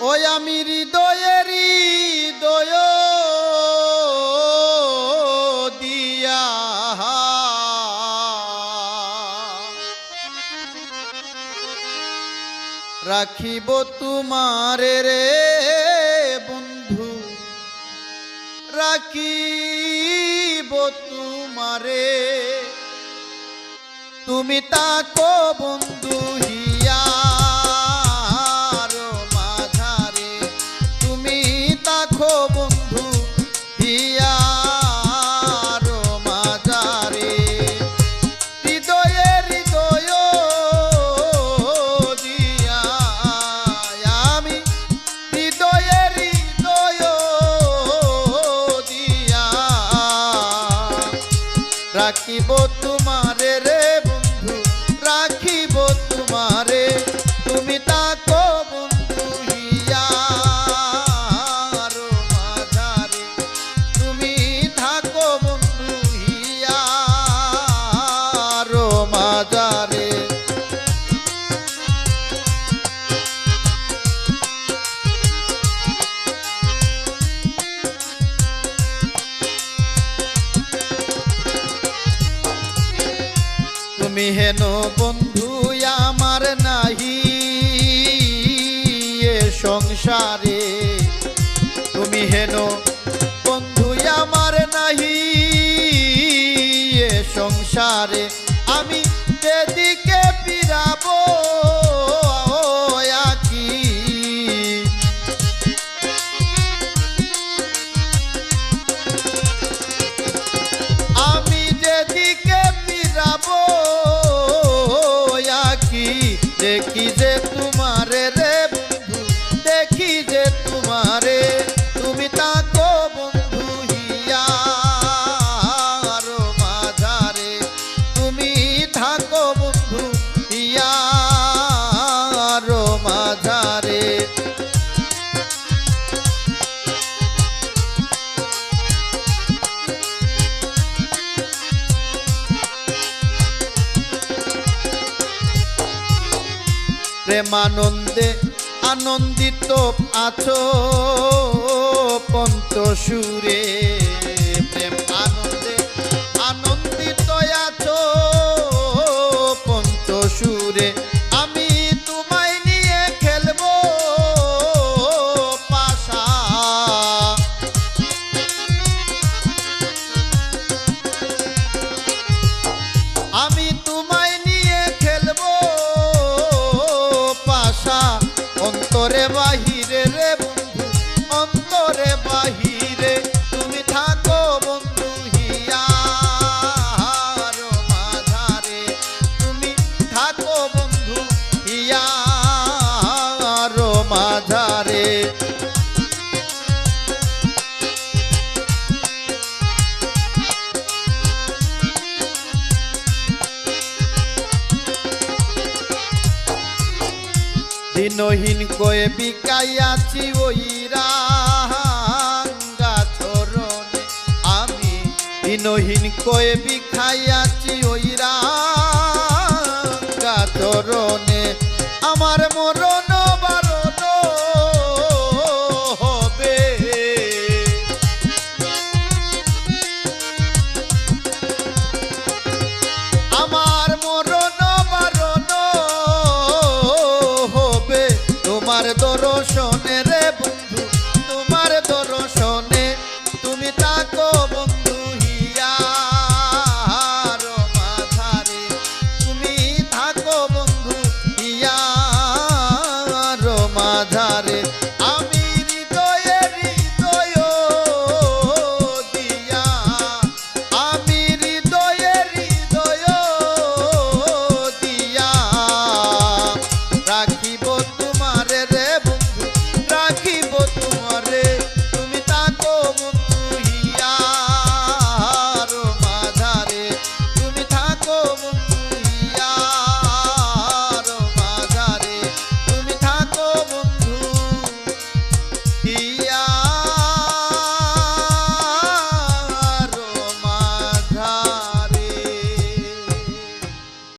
ওই আমি হৃদয়েরই দয় দিয়া। রাখিব তোমারে রে বন্ধু রাখিব তোমারে। তুমি তাকো বন্ধু রাখিব তুমি হেন বন্ধু আমার নাহি। এ সংসারে তুমি হেন বন্ধু আমার নাহি। এ সংসারে দেখি যে তোমারে রে বন্ধু দেখি যে প্রেমানন্দে আনন্দিত আছো পন্ত মাঝারে। দিনহীন কয়ে বিকাইয়াছি ওই রাঙ্গা চরণে আমি দিনহীন কয়ে বিখাইয়াছি দর্শনে রে বন্ধু তোমার দর্শনে তুমি তাকো বন্ধু।